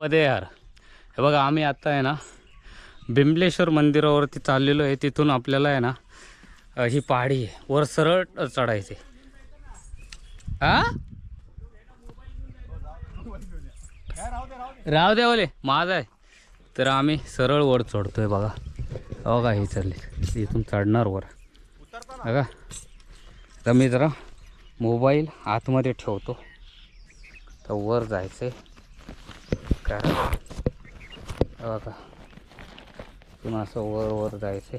मध्ये यार. हे बघा आम्ही आता आहे ना बिंबलेश्वर मंदिरावरती चाललेलो आहे. तिथून आपल्याला आहे ना ही पहाडी आहे. वर सरळ चढायचे हा? राव द्या ओले माझा आहे. तर आम्ही सरळ वर चढतोय बघा. हो का हे चालली. इथून चढणार वर. बघा. तर मी जरा मोबाईल आतमध्ये ठेवतो. तर वर जायचं आहे हो का पुन्हा असं वर वर जायचं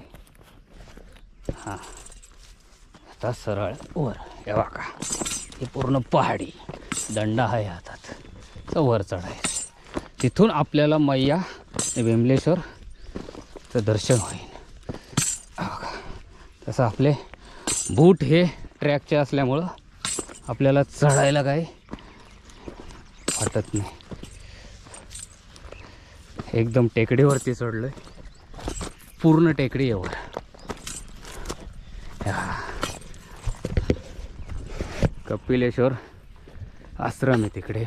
हां. आता सरळ वर. हे का ही पूर्ण पहाडी. दंडा आहे हातात. तर वर चढायचं तिथून आपल्याला मैया विमलेश्वरचं दर्शन होईल. का. तसं आपले बूट हे ट्रॅकचे असल्यामुळं आपल्याला चढायला काही वाटत नाही. एकदम टेकडीवरती चढलो आहे पूर्ण टेकडी एवढं. कपिलेश्वर आश्रम आहे तिकडे.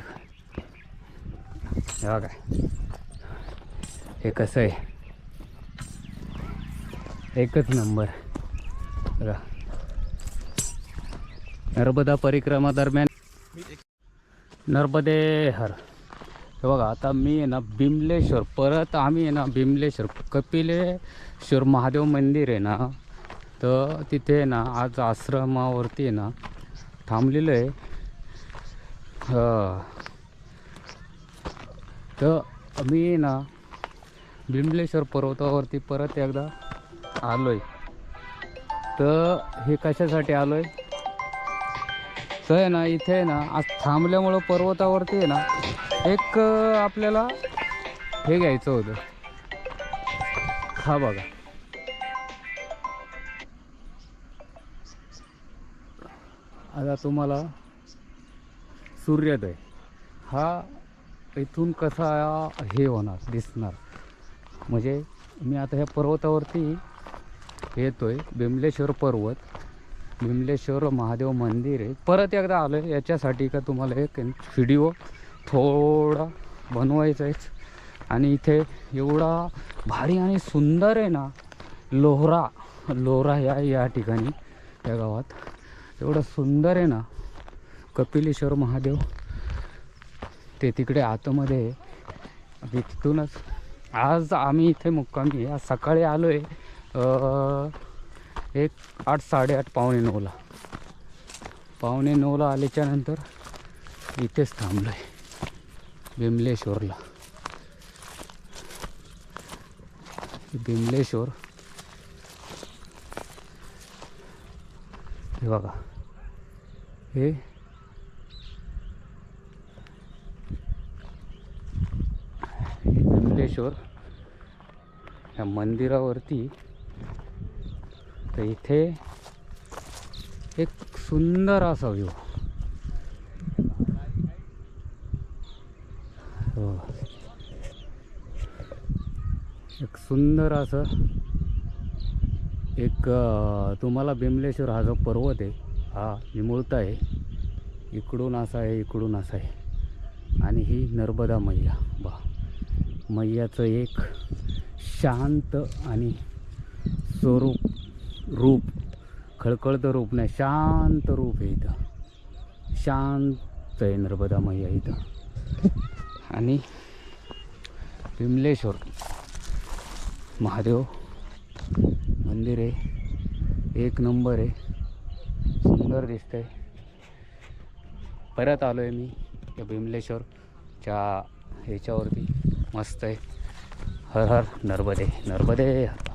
हा काय हे कसं आहे? एकच नंबर. बघा. नर्मदा परिक्रमा दरम्यान. नर्मदे हर. हे बघा आता मी आहे ना बिमलेश्वर परत आम्ही आहे ना बिमलेश्वर कपिलेश्वर महादेव मंदिर आहे ना तर तिथे आहे ना आज आश्रमावरती आहे ना थांबलेलं आहे. तर मी आहे ना बिमलेश्वर पर्वतावरती परत एकदा आलो आहे तर हे कशासाठी आलो आहे तर आहे ना इथे आहे ना आज थांबल्यामुळं पर्वतावरती आहे ना एक आपल्याला हे घ्यायचं होतं. हा बघा. आता तुम्हाला सूर्योदय. हा इथून कसा हे होणार दिसणार. म्हणजे मी आता ह्या पर्वतावरती येतो आहे बिमलेश्वर पर्वत. बिमलेश्वर महादेव मंदिर आहे. परत एकदा आलं आहे याच्यासाठी का तुम्हाला एक व्हिडिओ थोडा बनवायचा आहेच. आणि इथे एवढा भारी आणि सुंदर आहे ना लोहरा लोहरा या या ठिकाणी या गावात. एवढं सुंदर आहे ना कपिलेश्वर महादेव. ते तिकडे आतमध्ये आहे. तिथूनच आज आम्ही इथे मुक्कामी आहे आज सकाळी आलो आहे एक आठ साडेआठ पावणे नऊला. पावणे नऊला आल्याच्यानंतर इथेच थांबलो आहे बिमलेश्वरला बिमलेश्वर हे बघा. हे बिमलेश्वर ह्या मंदिरावरती तर इथे एक सुंदर असा व्ह्यू एक सुंदर असं एक तुम्हाला बिमलेश्वर हा जो पर्वत आहे हा निमुळता आहे. इकडून असा आहे इकडून असा आहे. आणि ही नर्मदा मैया. बा मैयाचं एक शांत आणि स्वरूप रूप खळखळतं रूप नाही शांत रूप आहे इथं. शांत आहे नर्मदा मैया इथं. आणि विमलेश्वर महादेव मंदिर आहे एक नंबर आहे. सुंदर दिसतंय. परत आलो आहे मी या भीमलेश्वरच्या ह्याच्यावरती मस्त आहे. हर हर नर्मदे नर्मदे. हर